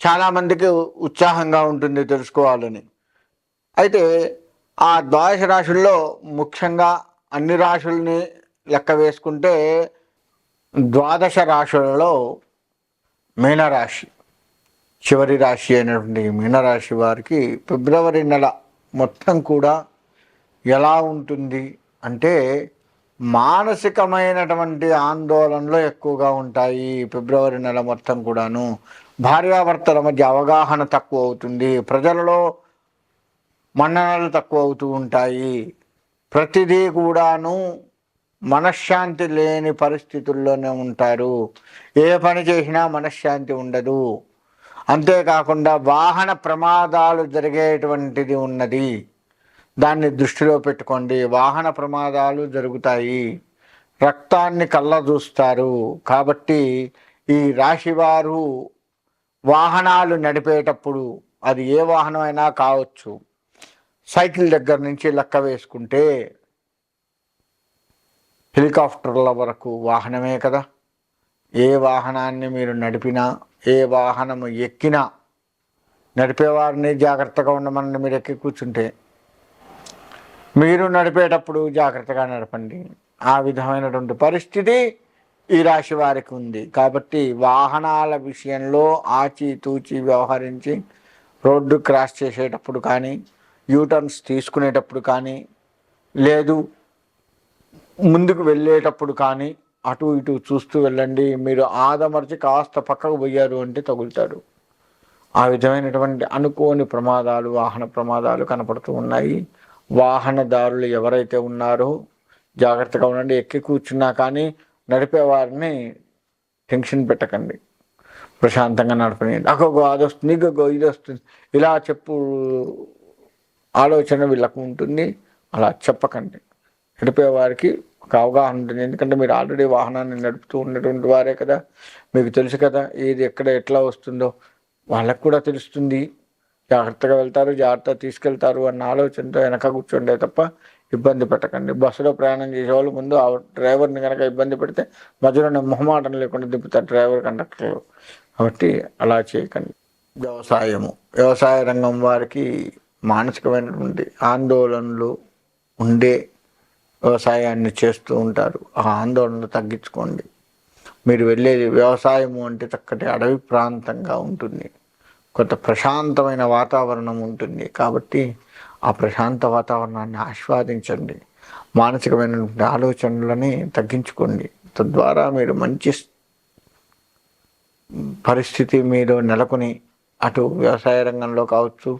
చాలామందికి ఉత్సాహంగా ఉంటుంది తెలుసుకోవాలని. అయితే ఆ ద్వాదశ రాశుల్లో ముఖ్యంగా అన్ని రాశుల్ని లెక్క వేసుకుంటే ద్వాదశ రాశులలో మీనరాశి చివరి రాశి అయినటువంటి మీనరాశి వారికి ఫిబ్రవరి నెల మొత్తం కూడా ఎలా ఉంటుంది అంటే మానసికమైనటువంటి ఆందోళనలు ఎక్కువగా ఉంటాయి ఫిబ్రవరి నెల మొత్తం కూడాను. భార్యాభర్తల మధ్య అవగాహన తక్కువ అవుతుంది. ప్రజలలో మన్ననలు తక్కువ అవుతూ ఉంటాయి. ప్రతిదీ కూడాను మనశ్శాంతి లేని పరిస్థితుల్లోనే ఉంటారు. ఏ పని చేసినా మనశ్శాంతి ఉండదు. అంతేకాకుండా వాహన ప్రమాదాలు జరిగేటువంటిది ఉన్నది. దాన్ని దృష్టిలో పెట్టుకోండి. వాహన ప్రమాదాలు జరుగుతాయి. రక్తాన్ని కళ్ళ చూస్తారు కాబట్టి ఈ రాశివారు వాహనాలు నడిపేటప్పుడు అది ఏ వాహనమైనా కావచ్చు. సైకిల్ దగ్గర నుంచి లెక్క వేసుకుంటే హెలికాప్టర్ల వరకు వాహనమే కదా. ఏ వాహనాన్ని మీరు నడిపినా ఏ వాహనం ఎక్కినా నడిపేవారిని జాగ్రత్తగా ఉండమని మీరు ఎక్కి కూర్చుంటే. మీరు నడిపేటప్పుడు జాగ్రత్తగా నడపండి. ఆ విధమైనటువంటి పరిస్థితి ఈ రాశి వారికి ఉంది. కాబట్టి వాహనాల విషయంలో ఆచితూచి వ్యవహరించి రోడ్డు క్రాస్ చేసేటప్పుడు కానీ యూటర్న్స్ తీసుకునేటప్పుడు కానీ లేదు ముందుకు వెళ్ళేటప్పుడు కానీ అటు ఇటు చూస్తూ వెళ్ళండి. మీరు ఆదమర్చి కాస్త పక్కకు పోయారు అంటే తగులుతారు. ఆ విధమైనటువంటి అనుకోని ప్రమాదాలు వాహన ప్రమాదాలు కనపడుతూ ఉన్నాయి. వాహనదారులు ఎవరైతే ఉన్నారో జాగ్రత్తగా ఉండండి. ఎక్కి కూర్చున్నా కానీ నడిపేవారిని టెన్షన్ పెట్టకండి. ప్రశాంతంగా నడపని అగోగో అది వస్తుంది ఇంకొక ఇది వస్తుంది ఇలా చెప్పు ఆలోచన వీళ్ళకు ఉంటుంది. అలా చెప్పకండి. నడిపేవారికి ఒక అవగాహన ఉంటుంది. ఎందుకంటే మీరు ఆల్రెడీ వాహనాన్ని నడుపుతూ ఉన్నటువంటి వారే కదా. మీకు తెలుసు కదా ఏది ఎక్కడ ఎట్లా వస్తుందో. వాళ్ళకు కూడా తెలుస్తుంది. జాగ్రత్తగా వెళ్తారు జాగ్రత్తగా తీసుకెళ్తారు అన్న ఆలోచనతో వెనక కూర్చోండే తప్ప ఇబ్బంది పెట్టకండి. బస్సులో ప్రయాణం చేసేవాళ్ళు ముందు ఆ డ్రైవర్ని కనుక ఇబ్బంది పెడితే మధ్యలో మొహమాటం లేకుండా దింపుతారు డ్రైవర్ కండక్టర్. కాబట్టి అలా చేయకండి. వ్యవసాయము. వ్యవసాయ రంగం వారికి మానసికమైనటువంటి ఆందోళనలు ఉండే వ్యవసాయాన్ని చేస్తూ ఉంటారు. ఆ ఆందోళనలు తగ్గించుకోండి. మీరు వెళ్ళేది వ్యవసాయము అంటే చక్కటి అడవి ప్రాంతంగా ఉంటుంది. కొంత ప్రశాంతమైన వాతావరణం ఉంటుంది. కాబట్టి ఆ ప్రశాంత వాతావరణాన్ని ఆస్వాదించండి. మానసికమైనటువంటి ఆలోచనలని తగ్గించుకోండి. తద్వారా మీరు మంచి పరిస్థితి మీరు నెలకొని అటు వ్యవసాయ రంగంలో కావచ్చు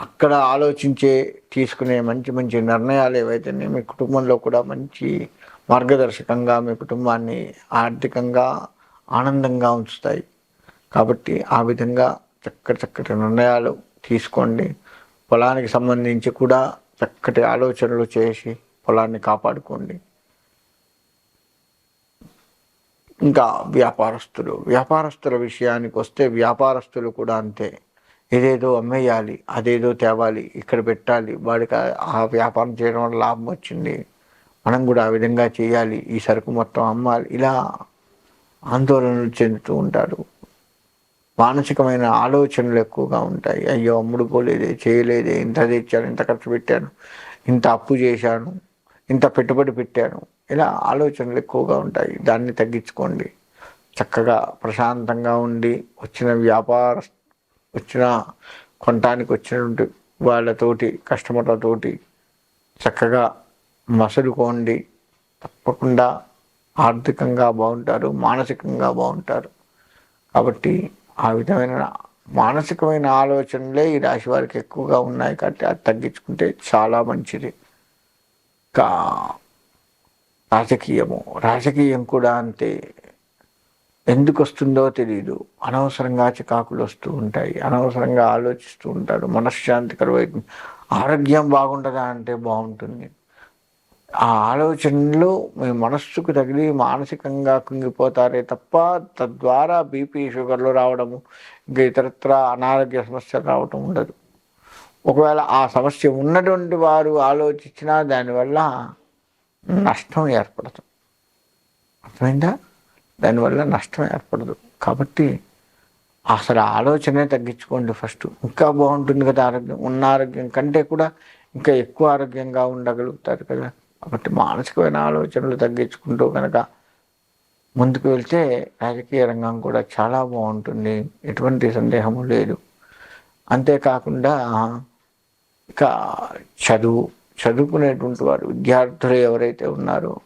అక్కడ ఆలోచించే తీసుకునే మంచి మంచి నిర్ణయాలు ఏవైతే మీ కుటుంబంలో కూడా మంచి మార్గదర్శకంగా మీ కుటుంబాన్ని ఆర్థికంగా ఆనందంగా ఉంచుతాయి. కాబట్టి ఆ విధంగా చక్కటి చక్కటి నిర్ణయాలు తీసుకోండి. పొలానికి సంబంధించి కూడా చక్కటి ఆలోచనలు చేసి పొలాన్ని కాపాడుకోండి. ఇంకా వ్యాపారస్తులు వ్యాపారస్తుల విషయానికి వస్తే వ్యాపారస్తులు కూడా అంతే. ఏదేదో అమ్మేయాలి అదేదో తేవాలి ఇక్కడ పెట్టాలి వాడికి ఆ- ఆ వ్యాపారం చేయడం వల్ల లాభం వచ్చింది. మనం కూడా ఆ విధంగా చేయాలి ఈ సరుకు మొత్తం అమ్మాలి. ఇలా ఆందోళనలు చెందుతూ ఉంటారు. మానసికమైన ఆలోచనలు ఎక్కువగా ఉంటాయి. అయ్యో అమ్ముడు పోలేదే చేయలేదే ఇంత తెచ్చాను ఇంత ఖర్చు పెట్టాను ఇంత అప్పు చేశాను ఇంత పెట్టుబడి పెట్టాను. ఇలా ఆలోచనలు ఎక్కువగా ఉంటాయి. దాన్ని తగ్గించుకోండి. చక్కగా ప్రశాంతంగా ఉండి వచ్చిన వ్యాపార వచ్చిన కొనటానికి వచ్చినటువంటి వాళ్ళతోటి కస్టమర్లతోటి చక్కగా మసలుకోండి. తప్పకుండా ఆర్థికంగా బాగుంటారు మానసికంగా బాగుంటారు. కాబట్టి ఆ విధమైన మానసికమైన ఆలోచనలే ఈ రాశి వారికి ఎక్కువగా ఉన్నాయి కాబట్టి అది తగ్గించుకుంటే చాలా మంచిది. కా రాజకీయము. రాజకీయం కూడా అంతే. ఎందుకు వస్తుందో తెలియదు అనవసరంగా చికాకులు వస్తూ ఉంటాయి. అనవసరంగా ఆలోచిస్తూ ఉంటాడు మనశ్శాంతికరమైన ఆరోగ్యం బాగుంటుందా అంటే బాగుంటుంది. ఆ ఆలోచనలు మీ మనస్సుకు తగిలి మానసికంగా కుంగిపోతారే తప్ప తద్వారా బీపీ షుగర్లు రావడము ఇంకా ఇతరత్ర అనారోగ్య సమస్యలు రావడం ఉండదు. ఒకవేళ ఆ సమస్య ఉన్నటువంటి వారు ఆలోచించినా దానివల్ల నష్టం ఏర్పడదు. అర్థమైందా? దానివల్ల నష్టం ఏర్పడదు. కాబట్టి అసలు ఆలోచనే తగ్గించుకోండి ఫస్ట్. ఇంకా బాగుంటుంది కదా ఆరోగ్యం. ఉన్న ఆరోగ్యం కంటే కూడా ఇంకా ఎక్కువ ఆరోగ్యంగా ఉండగలుగుతారు కదా. కాబట్టి మానసికమైన ఆలోచనలు తగ్గించుకుంటూ కనుక ముందుకు వెళ్తే రాజకీయ రంగం కూడా చాలా బాగుంటుంది. ఎటువంటి సందేహము లేదు. అంతేకాకుండా ఇక చదువు చదువుకునేటువంటి వారు విద్యార్థులు ఎవరైతే ఉన్నారో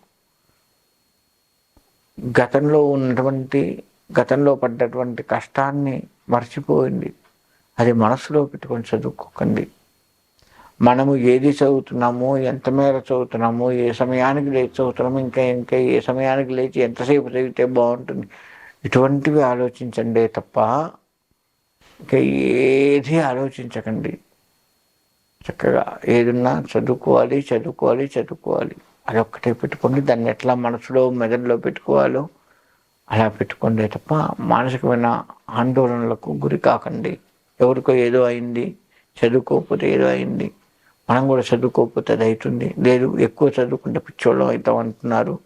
గతంలో ఉన్నటువంటి గతంలో పడ్డటువంటి కష్టాన్ని మర్చిపోయింది. అది మనసులో పెట్టుకొని చదువుకోకండి. మనము ఏది చదువుతున్నాము ఎంత మేర చదువుతున్నాము ఏ సమయానికి లేచి చదువుతున్నాము ఇంకా ఇంకా ఏ సమయానికి లేచి ఎంతసేపు చదివితే బాగుంటుంది? ఇటువంటివి ఆలోచించండి తప్ప ఇంకా ఏది ఆలోచించకండి. చక్కగా ఏదున్నా చదువుకోవాలి చదువుకోవాలి చదువుకోవాలి. అదొక్కటే పెట్టుకోండి. దాన్ని ఎట్లా మనసులో మెదడులో పెట్టుకోవాలో అలా పెట్టుకోండి తప్ప మానసికమైన ఆందోళనలకు గురి కాకండి ఎవరికో ఏదో అయింది చదువుకోకపోతే ఏదో అయింది మనం కూడా చదువుకోకపోతే అది అవుతుంది. లేదు ఎక్కువ చదువుకుంటే పిచ్చోళ్ళం అవుతాం అంటున్నారు.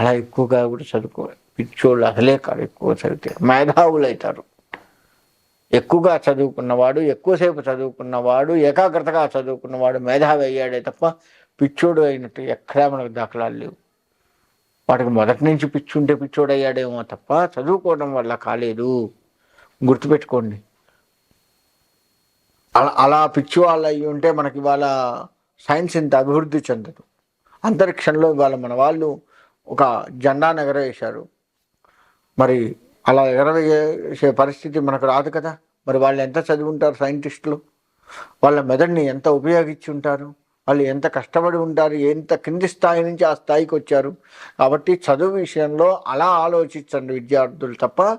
అలా ఎక్కువగా కూడా చదువుకో పిచ్చోళ్ళు అసలే కాదు ఎక్కువ చదివితే. మేధావులు అవుతారు. ఎక్కువగా చదువుకున్నవాడు ఎక్కువసేపు చదువుకున్నవాడు ఏకాగ్రతగా చదువుకున్నవాడు మేధావి అయ్యాడే తప్ప పిచ్చోడు అయినట్టు ఎక్కడా మనకు దాఖలాలు లేవు. వాడికి మొదటి నుంచి పిచ్చుంటే పిచ్చోడు అయ్యాడేమో తప్ప చదువుకోవడం వల్ల కాలేదు. గుర్తుపెట్టుకోండి. అలా అలా పిచ్చి వాళ్ళు అయ్యి ఉంటే మనకి ఇవాళ సైన్స్ ఇంత అభివృద్ధి చెందదు. అంతరిక్షంలో ఇవాళ మన వాళ్ళు ఒక జెండా ఎగరవేశారు మరి అలా ఎగరవేసే పరిస్థితి మనకు రాదు కదా. మరి వాళ్ళు ఎంత చదువుంటారు సైంటిస్టులు? వాళ్ళ మెదడుని ఎంత ఉపయోగించి ఉంటారు వాళ్ళు ఎంత కష్టపడి ఉంటారు? ఎంత కింది స్థాయి నుంచి ఆ స్థాయికి వచ్చారు? కాబట్టి చదువు విషయంలో అలా ఆలోచించండి విద్యార్థులు తప్ప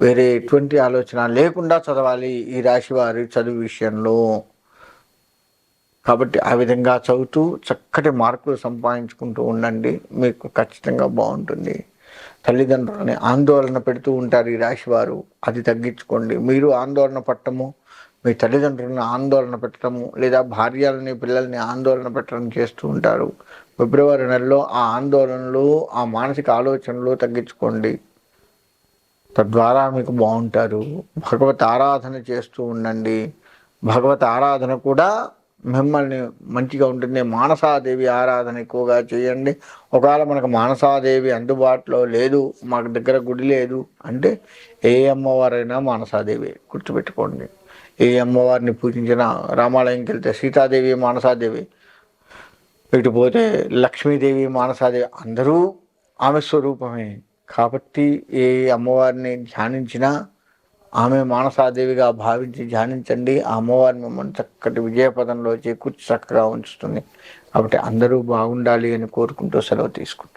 వేరే ఎటువంటి ఆలోచన లేకుండా చదవాలి ఈ రాశి వారి చదువు విషయంలో. కాబట్టి ఆ విధంగా చదువుతూ చక్కటి మార్కులు సంపాదించుకుంటూ ఉండండి. మీకు ఖచ్చితంగా బాగుంటుంది. తల్లిదండ్రులని ఆందోళన పెడుతూ ఉంటారు ఈ రాశి వారు. అది తగ్గించుకోండి. మీరు ఆందోళన పట్టము మీ తల్లిదండ్రులను ఆందోళన పెట్టడము లేదా భార్యలని పిల్లల్ని ఆందోళన పెట్టడం చేస్తూ ఉంటారు. ఫిబ్రవరి నెలలో ఆ ఆందోళనలు ఆ మానసిక ఆలోచనలు తగ్గించుకోండి. తద్వారా మీకు బాగుంటారు. భగవత్ ఆరాధన చేస్తూ ఉండండి. భగవత్ ఆరాధన కూడా మిమ్మల్ని మంచిగా ఉంటుంది. మానసాదేవి ఆరాధన ఎక్కువగా చేయండి. ఒకవేళ మనకు మానసాదేవి అందుబాటులో లేదు మాకు దగ్గర గుడి లేదు అంటే ఏ అమ్మవారైనా మానసాదేవి గుర్తుపెట్టుకోండి. ఏ అమ్మవారిని పూజించిన రామాలయంకి వెళ్తే సీతాదేవి మానసాదేవి ఇటు పోతే లక్ష్మీదేవి మానసాదేవి అందరూ ఆమె స్వరూపమే. కాబట్టి ఏ అమ్మవారిని ధ్యానించినా ఆమె మానసాదేవిగా భావించి ధ్యానించండి. ఆ అమ్మవారిని మిమ్మల్ని చక్కటి విజయపదంలో చేకూర్చి చక్కగా ఉంచుతుంది. కాబట్టి అందరూ బాగుండాలి అని కోరుకుంటూ సెలవు తీసుకుంటాం